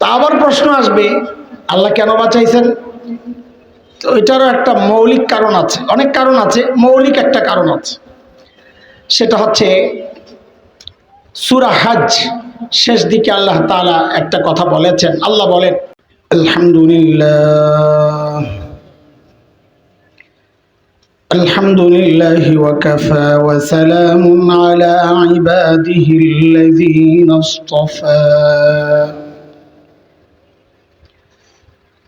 তা আবার প্রশ্ন আসবে আল্লাহ কেন বাঁচাইছেন তো এটারও একটা মৌলিক কারণ আছে অনেক কারণ আছে মৌলিক একটা কারণ আছে সেটা হচ্ছে সুরা হাজ শেষ দিকে আল্লাহ তাআলা একটা কথা বলেছেন আল্লাহ বলেন আলহামদুলিল্লাহ الحمد لله وكفى وسلام على عباده الذين اصطفى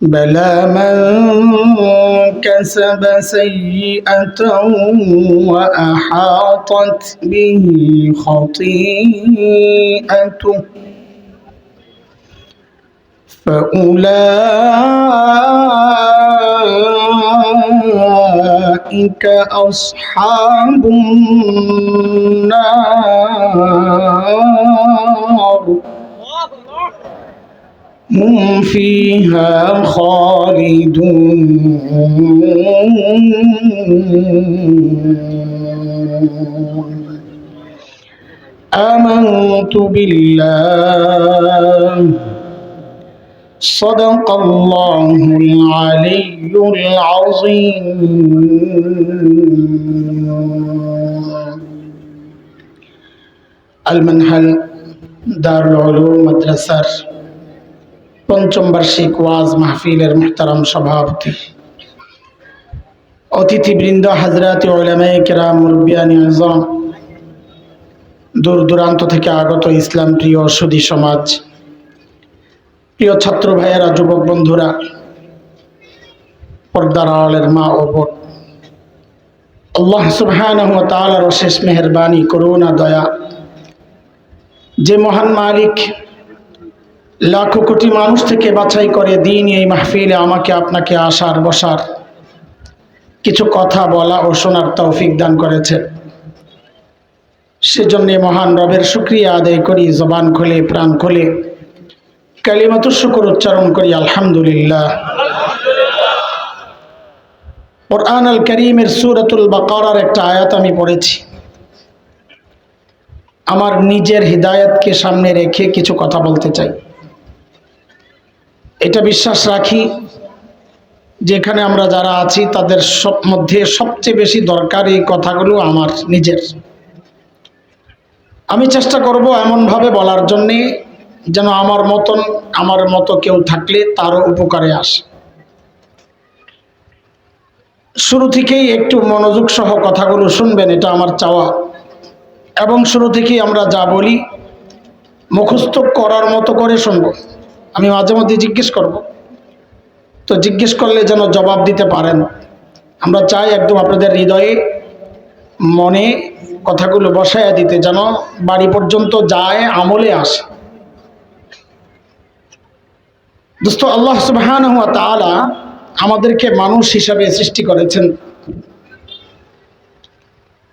بلى من كسب سيئة وأحاطت به خطيئته فأولئك أصحاب النار. هم فيها خالدون. آمنت بالله. صدق الله العلي العظيم. المنهل دار العلوم مدرسة. পঞ্চম বার্ষিক ওয়াজ মাহফিলের মুহতারাম সভাপতি। অতিথিবৃন্দ, হাজরাত দূর দূরান্ত থেকে আগত ইসলাম প্রিয় সুদী সমাজ, প্রিয় ছাত্র ভাইয়েরা, যুবক বন্ধুরা, পর্দার আড়ালের মা ও বোন, আল্লাহ সুবহানাহু ওয়া তাআলার অশেষ মেহেরবানি, করুণা, দয়া, যে মহান মালিক লাখো কোটি মানুষ থেকে বাছাই করে দিন এই মাহফিলে আমাকে, আপনাকে আসার, বসার। কিছু কথা বলা ও শোনার তৌফিক দান করেছে। সেজন্য মহান রবের শুক্রিয়া আদায় করি, জবান খুলে, প্রাণ খুলে। কালিমাত শুকর উচ্চারণ করি, আলহামদুলিল্লাহ। কোরআন আল করিমের সুরাতুল বাকারার একটা আয়াত আমি পড়েছি। আমার নিজের হৃদায়তকে সামনে রেখে কিছু কথা বলতে চাই। এটা বিশ্বাস রাখি, যেখানে আমরা যারা আছি, তাদের সব মধ্যে সবচেয়ে বেশি দরকার এই কথাগুলো আমার, নিজের। আমি চেষ্টা করব এমনভাবে বলার জন্যে যেন আমার মতন, আমার মতো কেউ থাকলে তারও উপকারে আসে। শুরু থেকেই একটু মনোযোগ সহ কথাগুলো শুনবেন, এটা আমার চাওয়া। এবং শুরু থেকেই আমরা যা বলি, মুখস্থ করার মতো করে শুনব। আমি মাঝে মধ্যে জিজ্ঞেস করব। তো জিজ্ঞেস করলে যেন জবাব দিতে পারেন। আমরা চাই একদম আপনাদের হৃদয়ে, মনে কথাগুলো বসাইয়া দিতে যেন বাড়ি পর্যন্ত যায়, আমলে আসে। দোস্ত, আল্লাহ সুবহান হুয়া তাআলা আমাদেরকে মানুষ হিসাবে সৃষ্টি করেছেন।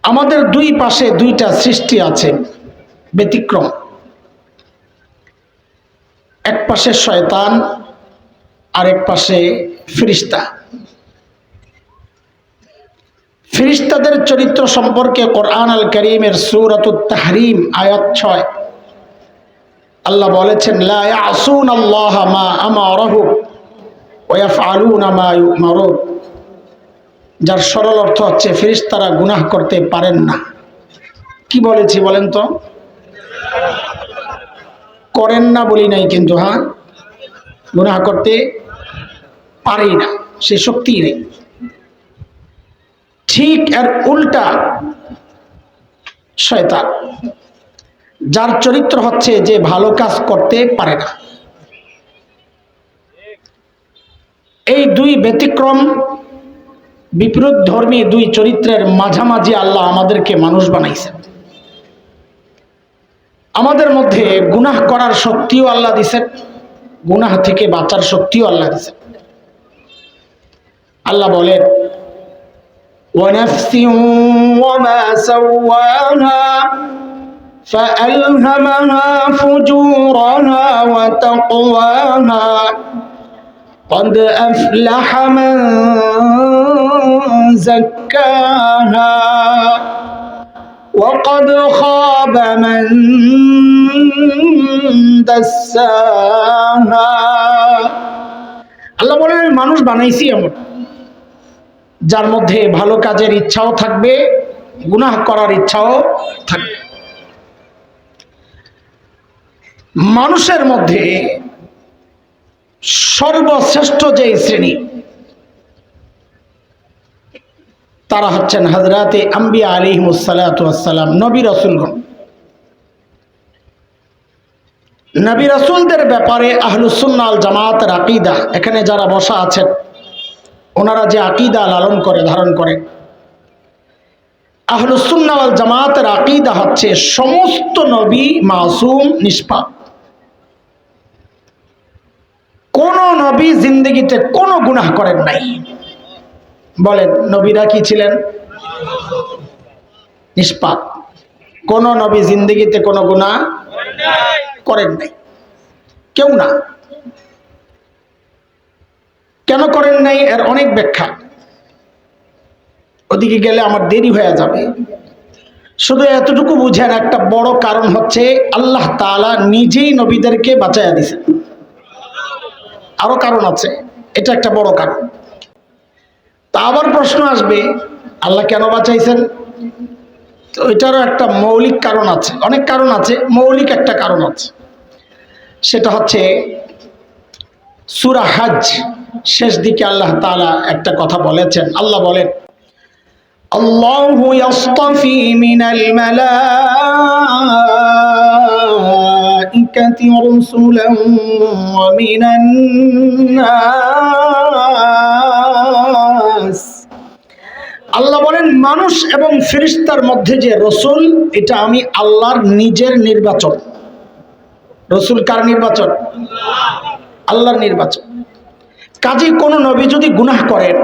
আমাদের দুই পাশে দুইটা সৃষ্টি আছে, ব্যতিক্রম। পাশে শয়তান, আরেক পাশে ফিরিস্তা ফিরিস্তাদের চরিত্র সম্পর্কে কোরআন আল করিমের সুরাত তাহরিম, আয়াত ছয়। আল্লাহ বলেছেন ইয়াসুন আল্লাহ মা আমারাহু ওয়া ইয়াফআলুনা মা ইউমারুন। যার সরল অর্থ হচ্ছে, ফেরেশতারা গুনাহ করতে পারেন না। কি বলেছি বলেন তো? করেন না বলি নাই কিন্তু হ্যাঁ গুনাহ করতে পারি না, সে শক্তি নেই। ঠিক এর উল্টা শয়তান, যার চরিত্র হচ্ছে যে ভালো কাজ করতে পারে না। এই দুই ব্যতিক্রম বিপরীত ধর্মী দুই চরিত্রের মাঝামাঝি আল্লাহ আমাদেরকে মানুষ বানাইছে আমাদের মধ্যে গুনাহ করার শক্তিও আল্লাহ দিছেন গুনাহ থেকে বাঁচার শক্তিও আল্লাহ দিছেন আল্লাহ বলেন ونفس وما سواها فألهمها فجورها وتقواها قد أفلح من زكاها وقد خاب من دساها আল্লাহ বলেন আমি মানুষ বানাইছি এমন যার মধ্যে ভালো কাজের ইচ্ছাও থাকবে গুনাহ করার ইচ্ছাও থাকবে মানুষের মধ্যে সর্বশ্রেষ্ঠ যে শ্রেণী তারা হচ্ছেন হাজরাতে আম্বিয়া আলিহিমসালাম নবী রসুলগণ। নবী রসুলদের ব্যাপারে আহলুসুন্নাল জামাতের আকিদা, এখানে যারা বসা আছেন, ওনারা যে আকিদা লালন করে, ধারণ করে। আহলুসুন্নাল জামাতের আকিদা হচ্ছে সমস্ত নবী মাসুম, নিষ্পাপ। কোন নবী জিন্দগিতে কোনো গুনাহ করেন নাই। বলেন, নবীরা কি ছিলেন? নিষ্পাপ। কোন নবী জিন্দগিতে কোনো গুণা করেন নাই। কেউ না। কেন করেন নাই এর অনেক ব্যাখ্যা। ওদিকে গেলে আমার দেরি হয়ে যাবে। শুধু এতটুকু বুঝেন, একটা বড় কারণ হচ্ছে আল্লাহ তাআলা নিজেই নবীদেরকে বাঁচাইয়া দিছেন আরও কারণ আছে, এটা একটা বড় কারণ। তা আবার প্রশ্ন আসবে আল্লাহ কেন বাঁচাইছেন তো এটারও একটা মৌলিক কারণ আছে অনেক কারণ আছে মৌলিক একটা কারণ আছে সেটা হচ্ছে সুরা হাজ শেষ দিকে আল্লাহ তাআলা একটা কথা বলেছেন আল্লাহ বলেন الله يصطفي من الملائكة رسلا ومن الناس আল্লাহ বলেন, মানুষ এবং ফেরিস্তার মধ্যে যে রসুল, এটা আমি আল্লাহর নিজের নির্বাচন। রসুল কার নির্বাচন? আল্লাহর নির্বাচন। কাজে কোনো নবী যদি গুনাহ করেন,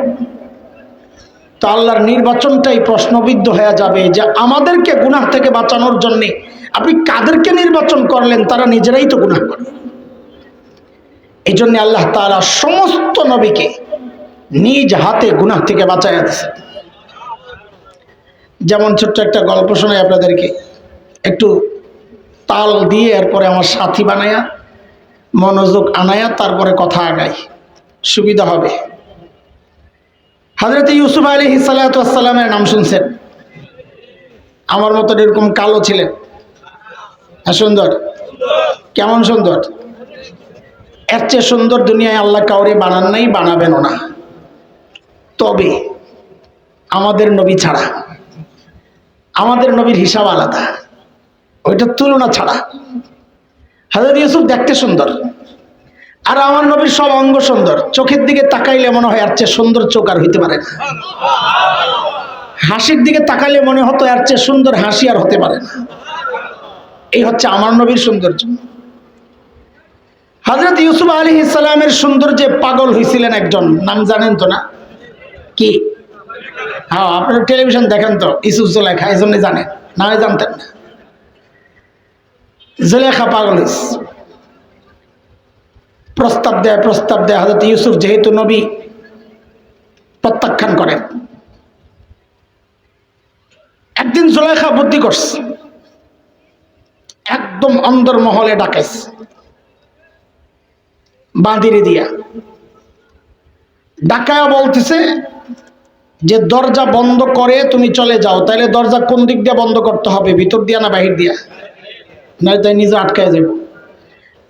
তো আল্লাহর নির্বাচনটাই প্রশ্নবিদ্ধ হয়ে যাবে যে আমাদেরকে গুনাহ থেকে বাঁচানোর জন্যে আপনি কাদেরকে নির্বাচন করলেন, তারা নিজেরাই তো গুনাহ করে। এই জন্য আল্লাহ তারা সমস্ত নবীকে নিজ হাতে গুনাহ থেকে বাঁচাইয়া দিছে যেমন ছোট্ট একটা গল্প শোনাই আপনাদেরকে। একটু তাল দিয়ে এরপরে আমার সাথী বানায়া, মনোযোগ আনায়া তারপরে কথা আগাই। সুবিধা হবে। হাজরত ইউসুফ আলী সালাতামের নাম শুনছেন? আমার মতন এরকম কালো ছিলেন। হ্যাঁ সুন্দর? কেমন সুন্দর? এর চেয়ে সুন্দর দুনিয়ায় আল্লাহ কাউরি বানান নাই, বানাবেনও না। তবে আমাদের নবী ছাড়া, আমাদের নবীর হিসাব আলাদা, ওইটার তুলনা ছাড়া। হাজরত ইউসুফ দেখতে সুন্দর, আর আমার নবীর সব অঙ্গ সুন্দর। চোখের দিকে তাকাইলে মনে হয় আর চেয়ে সুন্দর চোখ আর হইতে পারে না। হাসির দিকে তাকাইলে মনে হতো আর চেয়ে সুন্দর হাসি আর হতে পারে না। এই হচ্ছে আমার নবীর সৌন্দর্য। হজরত ইউসুফ আলী ইসলামের সৌন্দর্যে পাগল হয়েছিলেন একজন, নাম জানেন তো না? কি? হ্যাঁ আপনারা টেলিভিশন দেখেন তো ইসুফ জোলেখা এই জন্য জানেন না হয় জানতেন না। জোলেখা পাগল প্রস্তাব দেয় প্রস্তাব দেয় হজরত ইউসুফ যেহেতু নবী, প্রত্যাখ্যান করেন। একদিন জুলেখা বুদ্ধি করছে। একদম অন্দর মহলে ডাকাইছে। বাঁধিরে দিয়া। ডাকায়া বলতেছে যে দরজা বন্ধ করে তুমি চলে যাও তাহলে দরজা কোন দিক দিয়ে বন্ধ করতে হবে? ভিতর দিয়া না বাহির দিয়া? নয় তাই নিজে আটকায় যাব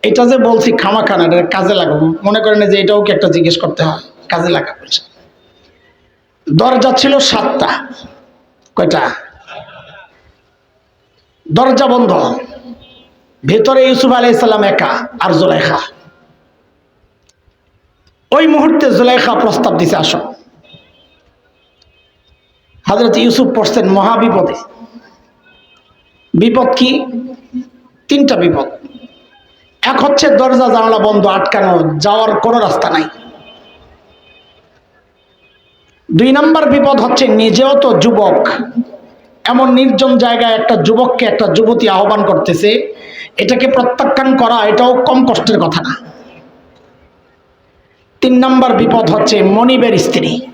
এটা যে বলছি খামা খানা এটা কাজে লাগাবো। মনে করেন যে এটাও কি একটা জিজ্ঞেস করতে হয়? কাজে লাগা বলছে দরজা ছিল সাতটা। কয়টা? দরজা বন্ধ। ভেতরে ইউসুফ আলাই ইসলাম একা আর জোলাইখা। ওই মুহূর্তে জোলাইখা প্রস্তাব দিছে, আসো। হাজরত ইউসুফ পড়ছেন মহাবিপদে। বিপদ কি? তিনটা বিপদ। এক হচ্ছে দরজা জানালা বন্ধ আটকানো, যাওয়ার কোনো রাস্তা নাই। দুই নম্বর বিপদ হচ্ছে নিজেও তো যুবক। এমন নির্জন জায়গায় একটা যুবককে একটা যুবতী আহ্বান করতেছে, এটাকে প্রত্যাখ্যান করা এটাও কম কষ্টের কথা না। তিন নম্বর বিপদ হচ্ছে মনিবের স্ত্রী।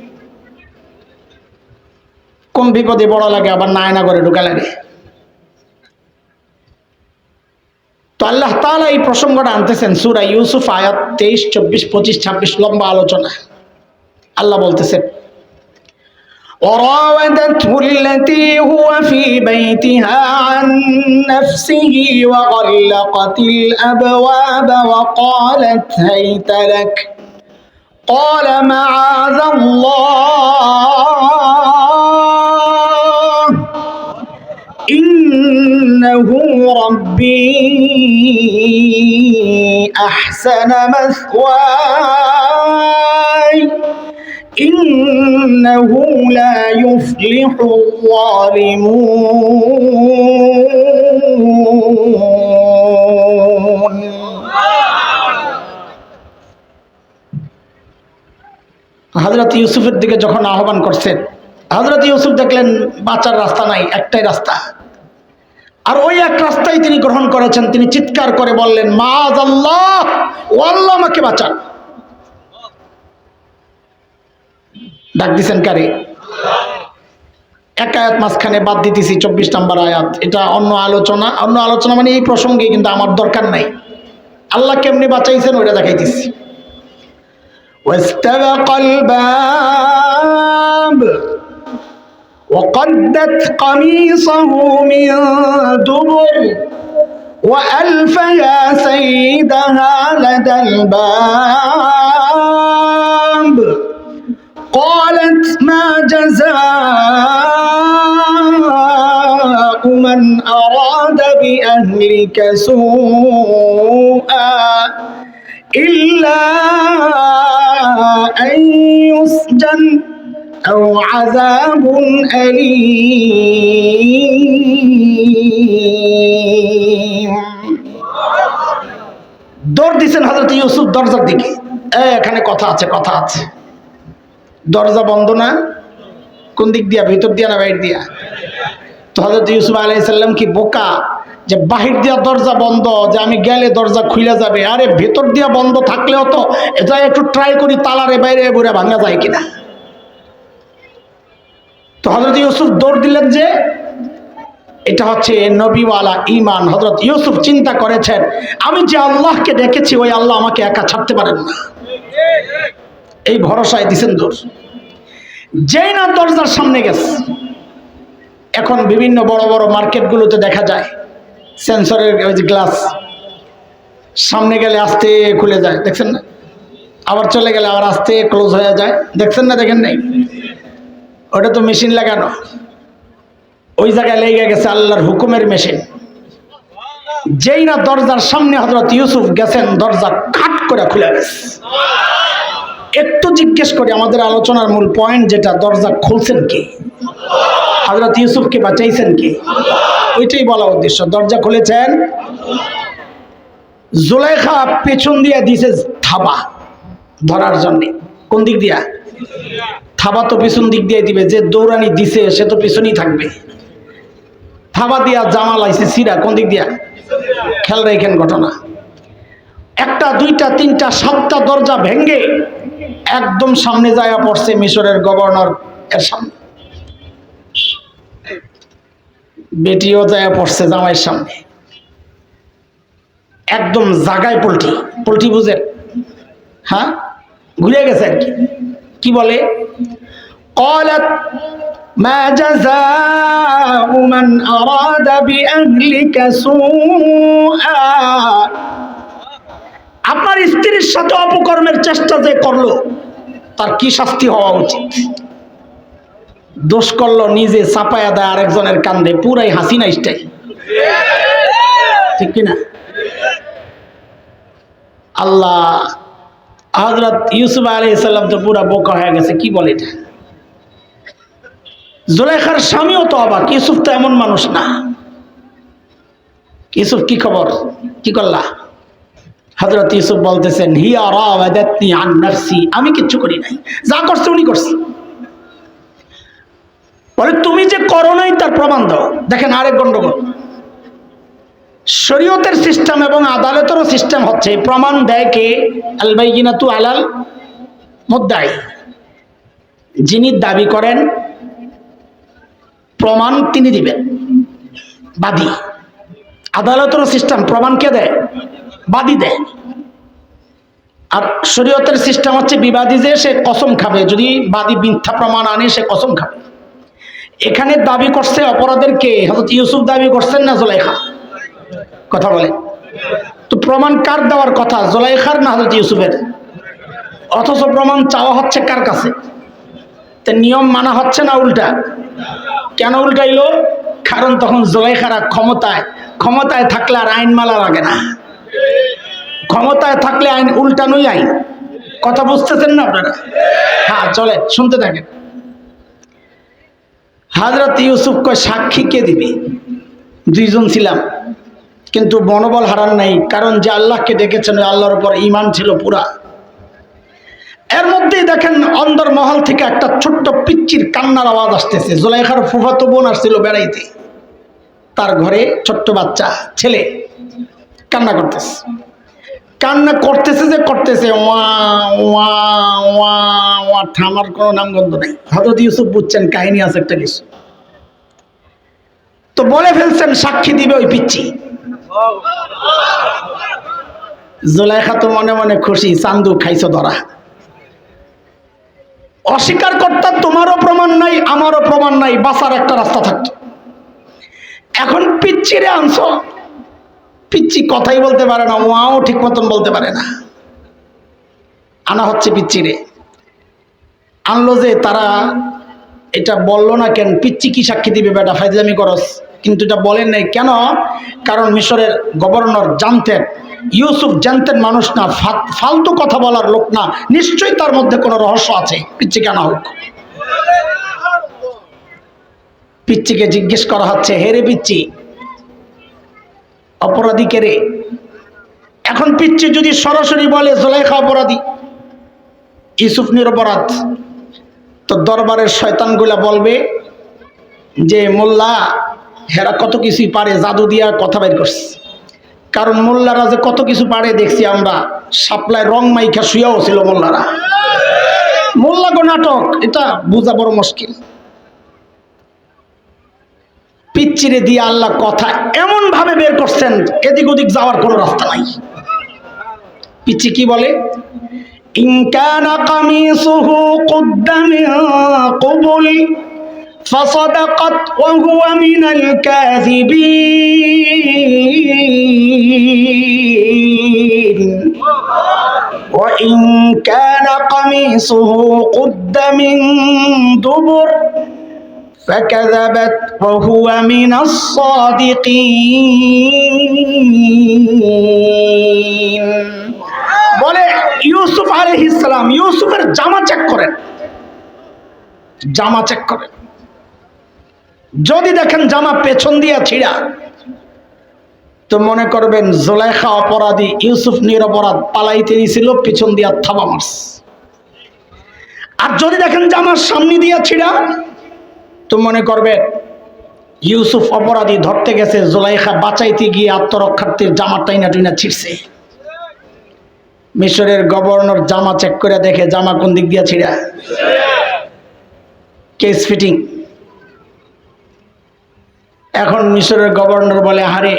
কোন বিপদে বড় লাগে আবার নায়না করে ঢুকা লাগে তো আল্লাহ তাআলা এই প্রসঙ্গটা আনতেছেন সুরা ইউসুফ আয়াত তেইশ চব্বিশ পঁচিশ ছাব্বিশ লম্বা আলোচনা আল্লাহ বলতেছেন وراودته التي هو في بيتها عن نفسه وغلقت الابواب وقالت هيت لك قال معاذ الله انه ربي احسن مثواي إنه لا يفلح الظالمون হজরত ইউসুফের দিকে যখন আহ্বান করছেন হজরত ইউসুফ দেখলেন বাঁচার রাস্তা নাই একটাই রাস্তা আর ওই এক রাস্তায় তিনি গ্রহণ করেছেন, তিনি চিৎকার করে বললেন মাজ আল্লাহ ও আল্লাহ আমাকে বাঁচান। ডাক দিছেন কারে? এক আয়াত মাঝখানে বাদ দিতেছি, চব্বিশ নাম্বার আয়াত। এটা অন্য আলোচনা অন্য আলোচনা মানে এই প্রসঙ্গে কিন্তু আমার দরকার নাই। আল্লাহ কেমনি বাঁচাইছেন ওইটা দেখাইতেছি। ওয়েস্টার وقدت قميصه من دبر وألف يا سيدها لدى الباب. قالت ما جزاء من أراد بأهلك سوءا إلا أن يسجن أو عذاب أليم দৌড় দিছেন হজরত ইউসুফ দরজার দিকে এ, এখানে কথা আছে কথা আছে দরজা বন্ধ না কোন দিক দিয়া ভিতর দিয়া না বাইর দিয়া তো হজরত ইউসুফ আলাইসাল্লাম কি বোকা যে বাহির দিয়া দরজা বন্ধ যে আমি গেলে দরজা খুলে যাবে আরে ভেতর দিয়া বন্ধ থাকলেও তো এটা একটু ট্রাই করি তালারে বাইরে বুড়ে ভাঙা যায় কিনা তো হজরত ইউসুফ দৌড় দিলেন যে, এটা হচ্ছে নবীওয়ালা ইমান হজরত ইউসুফ চিন্তা করেছেন, আমি যে আল্লাহকে ডেকেছি ওই আল্লাহ আমাকে একা ছাড়তে পারেন না। এই ভরসায় দিছেন দূর যেই না দরজার সামনে গেছে, এখন বিভিন্ন বড় বড় মার্কেটগুলোতে দেখা যায়, সেন্সরের গ্লাস, সামনে গেলে আস্তে খুলে যায়, দেখছেন না? আবার চলে গেলে আবার আস্তে ক্লোজ হয়ে যায়, দেখছেন না, দেখেন নাই? ওটা তো মেশিন লাগানো। ওই জায়গায় লেগে গেছে আল্লাহর হুকুমের মেশিন। যেই না দরজার সামনে হজরত ইউসুফ গেছেন, দরজা খাট করে খুলে গেছে। একটু জিজ্ঞেস করি, আমাদের আলোচনার মূল পয়েন্ট যেটা, দরজা খুলছেন কি? হজরত ইউসুফকে বাঁচাইছেন কি? ওইটাই বলা উদ্দেশ্য। দরজা খুলেছেন। জুলেখা পেছন দিয়ে দিছে থাবা ধরার জন্য। কোন দিক দিয়া? থাবা তো পিছন দিক দিয়ে দিবে, যে দৌড়ানি দিছে, সে তো পিছনেই থাকবে। থাবা দিয়া জামা লাইছে, সিরা, কোন দিক দিয়া? খেয়াল রেখেন ঘটনা। একটা, দুইটা, তিনটা, সাতটা দরজা ভেঙ্গে একদম সামনে যায় পড়ছে মিশরের গভর্নর এর সামনে। বেটিও যায় পড়ছে জামাইয়ের সামনে। একদম জাগায় পোল্ট্রি। পোল্ট্রি বুঝেন? হ্যাঁ? ঘুরে গেছে আর কি। কি বলে قالت ما جزاء من أراد بأهلك سوءا আপনার স্ত্রীর সাথে অপকর্মের চেষ্টা যে করলো তার কি শাস্তি হওয়া উচিত দোষ করলো নিজে চাপায়া দেয় আরেকজনের কান্দে পুরাই হাসিনা স্টাইল ঠিক কিনা আল্লাহ হজরত ইউসুফ আলী সাল্লাম তো পুরা বোকা হয়ে গেছে, কি বলে এটা? জুলেখার স্বামীও তো অবাক, ইউসুফ তো এমন মানুষ না। ইউসুফ কি খবর? কি করলা? হজরত ইউসুফ বলতেছেন, হিয়া রাওয়াদাতনি আন নাফসি আমি কিচ্ছু করি নাই। যা করছে উনি করছে। বলে, তুমি যে করো নাই তার প্রমাণ দাও। দেখেন আরেক গন্ডগোল। শরীয়তের সিস্টেম এবং আদালতেরও সিস্টেম হচ্ছে প্রমাণ দেয় কে? আলবাইগিনা তু আলাল মুদ্দাই। যিনি দাবি করেন, প্রমাণ তিনি দিবেন। বাদী। আদালতেরও সিস্টেম, প্রমাণ কে দেয়? বাদী দেয়। আর শরীয়তের সিস্টেম হচ্ছে, বিবাদী যে সে কসম খাবে, যদি বাদী মিথ্যা প্রমাণ আনে, সে কসম খাবে। এখানে দাবি করছে অপরাধের কে? হজরত ইউসুফ দাবি করছেন না জোলাইখা? কথা বলে। তো প্রমাণ কার দেওয়ার কথা? জোলাইখার না হজরত ইউসুফের? অথচ প্রমাণ চাওয়া হচ্ছে কার কাছে? তা নিয়ম মানা হচ্ছে না উল্টা? কেন উল্টাইলো? কারণ তখন জোলাইখারা ক্ষমতায় ক্ষমতায় থাকলে আর আইন মালা লাগে না। ক্ষমতায় থাকলে আইন উল্টানোই আইন। কথা বুঝতেছেন না আপনারা? হ্যাঁ চলে শুনতে থাকেন। হাজরত ইউসুফ কয়, সাক্ষী কে দিবে? দুইজন ছিলাম। কিন্তু মনোবল হারান নাই, কারণ যে আল্লাহকে ওই আল্লাহর উপর ইমান ছিল পুরা। এর মধ্যেই দেখেন অন্দর মহল থেকে একটা ছোট্ট পিচ্চির কান্নার আওয়াজ আসতেছে। জোলাইখার ফুফাতো বোন আসছিল বেড়াইতে। তার ঘরে ছোট্ট বাচ্চা, ছেলে কান্না করতেছে। কান্না করতেছে যে করতেছে, ওয়া ওয়া ওয়া ওয়া থামার কোনো নামগন্ধ নেই। হজরত ইউসুফ বুঝছেন, কাহিনী আছে একটা কিছু। তো বলে ফেলছেন, সাক্ষী দিবে ওই পিচ্ছি জোলাইখা তো মনে মনে খুশি চান্দু খাইছো ধরা। অস্বীকার করতাম তোমারও প্রমাণ নাই, আমারও প্রমাণ নাই, বাঁচার একটা রাস্তা থাকতো। এখন পিচ্ছিরে আনছো। পিচ্ছি কথাই বলতে পারে না, ওয়াও ঠিক মতন বলতে পারে না। আনা হচ্ছে পিচ্ছিরে আনলো যে তারা, এটা বলল না কেন পিচ্ছি কি সাক্ষী দিবে বেটা, ফাইজলামি করস। কিন্তু এটা বলেন নাই। কেন? কারণ মিশরের গভর্নর জানতেন, ইউসুফ জানতেন মানুষ না ফালতু কথা বলার লোক না, নিশ্চয়ই তার মধ্যে কোনো রহস্য আছে। পিচ্ছি কেন হোক। পিচ্ছিকে জিজ্ঞেস করা হচ্ছে হেরে পিচ্ছি অপরাধী কে রে? এখন পিচ্ছি যদি সরাসরি বলে, জোলাইখা অপরাধী, ইউসুফ নিরপরাধ, তো দরবারের শয়তানগুলা বলবে যে, মোল্লা হেরা কত কিছুই পারে, জাদু দিয়া কথা বের করছে। কারণ মোল্লারা যে কত কিছু পারে দেখছি আমরা, সাপ্লাই রং মাইখা শুয়েও ছিল মোল্লারা। মোল্লা গো নাটক, এটা বোঝা বড় মুশকিল। পিচ্চিরে দিয়ে আল্লাহ কথা এমন ভাবে বের করছেন, এদিক ওদিক যাওয়ার কোনো রাস্তা নাই। পিচ্ছি কি বলে? ইনকানা কামিসুহু কুদ্দা মিন কুবুল فصدقت وهو من الكاذبين وإن كان قميصه قد من دبر فكذبت وهو من الصادقين বলে ইউসুফ আলাইহিস সালাম ইউসুফের জামা চেক করেন জামা চেক করেন যদি দেখেন জামা পেছন দিয়া ছিঁড়া, তো মনে করবেন জোলাইখা অপরাধী ইউসুফ নিরপরাধ পালাইতে ছিল পিছন দিয়া থাবা মারস আর যদি দেখেন জামার সামনে দিয়া ছিঁড়া, তো মনে করবেন ইউসুফ অপরাধী ধরতে গেছে, জোলাইখা বাঁচাইতে গিয়ে আত্মরক্ষার্থীর জামা টাইনা টুইনা ছিঁড়ছে। মিশরের গভর্নর জামা চেক করে দেখে, জামা কোন দিক দিয়া ছিঁড়া? কেস ফিটিং এখন মিশরের গভর্নর বলে হারে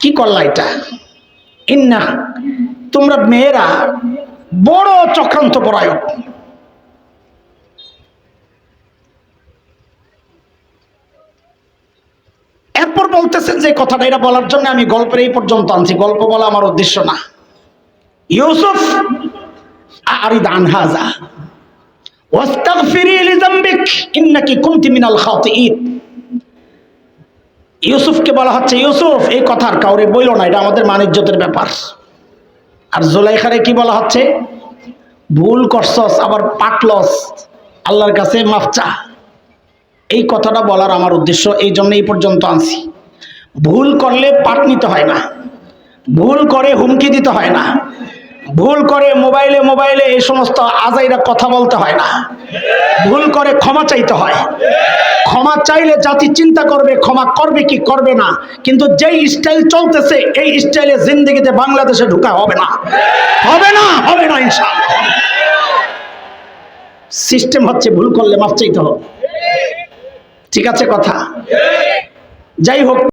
কি করলা এটা? ইন্না, তোমরা মেয়েরা বড় চক্রান্ত পরায়ক এরপর বলতেছেন যে কথাটা, এটা বলার জন্য আমি গল্পের এই পর্যন্ত আনছি। গল্প বলা আমার উদ্দেশ্য না। ইউসুফ আরিদ আনহাজা ওয়াস্তাগফিরি ইউসুফকে বলা হচ্ছে, ইউসুফ, এই কথার কাউরে বইল না, এটা আমাদের মানিজ্যতের ব্যাপার। আর জোলাইখারে কি বলা হচ্ছে? ভুল করছস, আবার পাটলস আল্লাহর কাছে মাফ চা। এই কথাটা বলার আমার উদ্দেশ্য, এই জন্য এই পর্যন্ত আনছি। ভুল করলে পাট নিতে হয় না। ভুল করে হুমকি দিতে হয় না। ভুল করে মোবাইলে মোবাইলে এই সমস্ত আজাইরা কথা বলতে হয় না। ভুল করে ক্ষমা চাইতে হয়। ক্ষমা চাইলে জাতি চিন্তা করবে, ক্ষমা করবে কি করবে না, কিন্তু যেই স্টাইল চলতেছে, এই স্টাইলে জিন্দগিতে বাংলাদেশে ঢুকা হবে না। হবে না হবে না ইনশাআল্লাহ। সিস্টেম হচ্ছে ভুল করলে মাফ চাইতে হবে। ঠিক আছে কথা? যাই হোক।